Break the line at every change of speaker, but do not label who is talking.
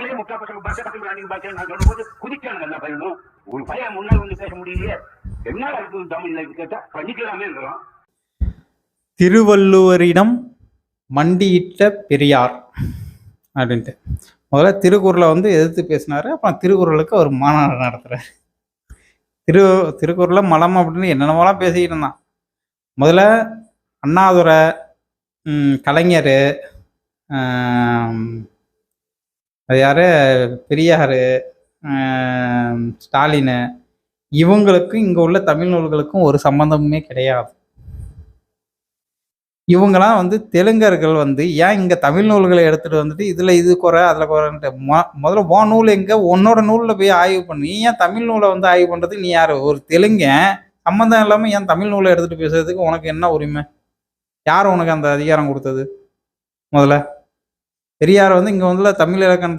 தமிழே முட்டா பசங்க பஸ் பசங்க ரன்னிங் பாய்ச்சல் நான் சொல்லும்போது குதிக்கானுங்க எல்லா பையனும் ஒரு பையன் முன்னாடி வந்து பேச முடியலையே. என்ன இருக்குது தமிழ்ல இது கேட்டா இருக்கிறோம்
திருவள்ளுவரிடம் மண்டியிட்ட பெரியார் அப்படின்ட்டு. முதல்ல திருக்குறளை வந்து எதிர்த்து பேசினார் அப்புறம் திருக்குறளுக்கு ஒரு மாநாடு நடத்துகிறார் திரு திருக்குறளை மலம் அப்படின்னு என்னென்னமோலாம் பேசிக்கிட்டு இருந்தான். முதல்ல அண்ணாதுரை கலைஞர் அது யார்? பெரியார் ஸ்டாலின் ஸ்டாலினு. இவங்களுக்கும் இங்கே உள்ள தமிழ் நூல்களுக்கும் ஒரு சம்மந்தமுமே கிடையாது. இவங்கெல்லாம் வந்து தெலுங்கர்கள் வந்து ஏன் இங்கே தமிழ் நூல்களை எடுத்துகிட்டு வந்துட்டு இதில் இது குறை அதில் குறைன்ட்டு? மொ முதல்ல ஓ நூல் எங்கே? உன்னோட நூலில் போய் ஆய்வு பண்ணு. நீ ஏன் தமிழ் நூலை வந்து ஆய்வு பண்ணுறதுக்கு நீ யார்? ஒரு தெலுங்கன். சம்மந்தம் இல்லாமல் ஏன் தமிழ் நூலை எடுத்துகிட்டு பேசுறதுக்கு உனக்கு என்ன உரிமை? யார் உனக்கு அந்த அதிகாரம் கொடுத்தது முதல்ல? பெரியார் வந்து இங்கே வந்து தமிழ் இலக்கணத்தை